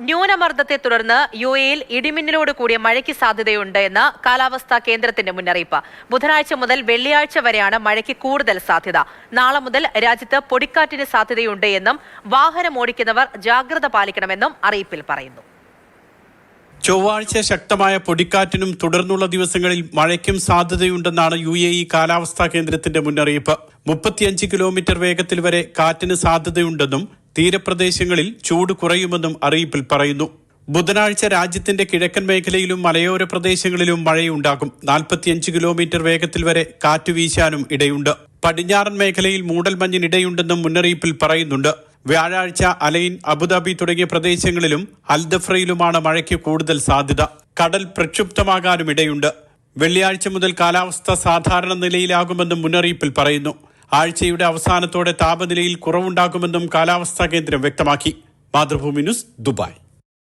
ന്യൂനമർദ്ദത്തെ തുടർന്ന് യു എയിൽ ഇടിമിന്നലോട് കൂടിയ മഴയ്ക്ക് സാധ്യതയുണ്ട് എന്ന് കാലാവസ്ഥാ കേന്ദ്രത്തിന്റെ മുന്നറിയിപ്പ്. ബുധനാഴ്ച മുതൽ വെള്ളിയാഴ്ച വരെയാണ് മഴയ്ക്ക് കൂടുതൽ സാധ്യത. നാളെ മുതൽ രാജ്യത്ത് പൊടിക്കാറ്റിന് സാധ്യതയുണ്ട് എന്നും വാഹനം ഓടിക്കുന്നവർ ജാഗ്രത പാലിക്കണമെന്നും അറിയിപ്പിൽ പറയുന്നു. ചൊവ്വാഴ്ച ശക്തമായ പൊടിക്കാറ്റിനും തുടർന്നുള്ള ദിവസങ്ങളിൽ മഴയ്ക്കും സാധ്യതയുണ്ടെന്നാണ് യു എ ഇ കാലാവസ്ഥാ കേന്ദ്രത്തിന്റെ മുന്നറിയിപ്പ്. മുപ്പത്തിയഞ്ച് കിലോമീറ്റർ വേഗത്തിൽ വരെ കാറ്റിന് സാധ്യതയുണ്ടെന്നും തീരപ്രദേശങ്ങളിൽ ചൂട് കുറയുമെന്നും അറിയിപ്പിൽ പറയുന്നു. ബുധനാഴ്ച രാജ്യത്തിന്റെ കിഴക്കൻ മേഖലയിലും മലയോര പ്രദേശങ്ങളിലും മഴയുണ്ടാകും. നാൽപ്പത്തിയഞ്ച് കിലോമീറ്റർ വേഗത്തിൽ വരെ കാറ്റ് വീശാനും ഇടയുണ്ട്. പടിഞ്ഞാറൻ മേഖലയിൽ മൂടൽമഞ്ഞിനിടയുണ്ടെന്നും മുന്നറിയിപ്പിൽ പറയുന്നുണ്ട്. വ്യാഴാഴ്ച അലൈൻ അബുദാബി തുടങ്ങിയ പ്രദേശങ്ങളിലും അൽദഫ്രയിലുമാണ് മഴയ്ക്ക് കൂടുതൽ സാധ്യത. കടൽ പ്രക്ഷുബ്ധമാകാനും ഇടയുണ്ട്. വെള്ളിയാഴ്ച മുതൽ കാലാവസ്ഥ സാധാരണ നിലയിലാകുമെന്നും മുന്നറിയിപ്പിൽ പറയുന്നു. ആഴ്ചയുടെ അവസാനത്തോടെ താപനിലയിൽ കുറവുണ്ടാകുമെന്നും കാലാവസ്ഥാ കേന്ദ്രം വ്യക്തമാക്കി. Mathrubhumi news Dubai.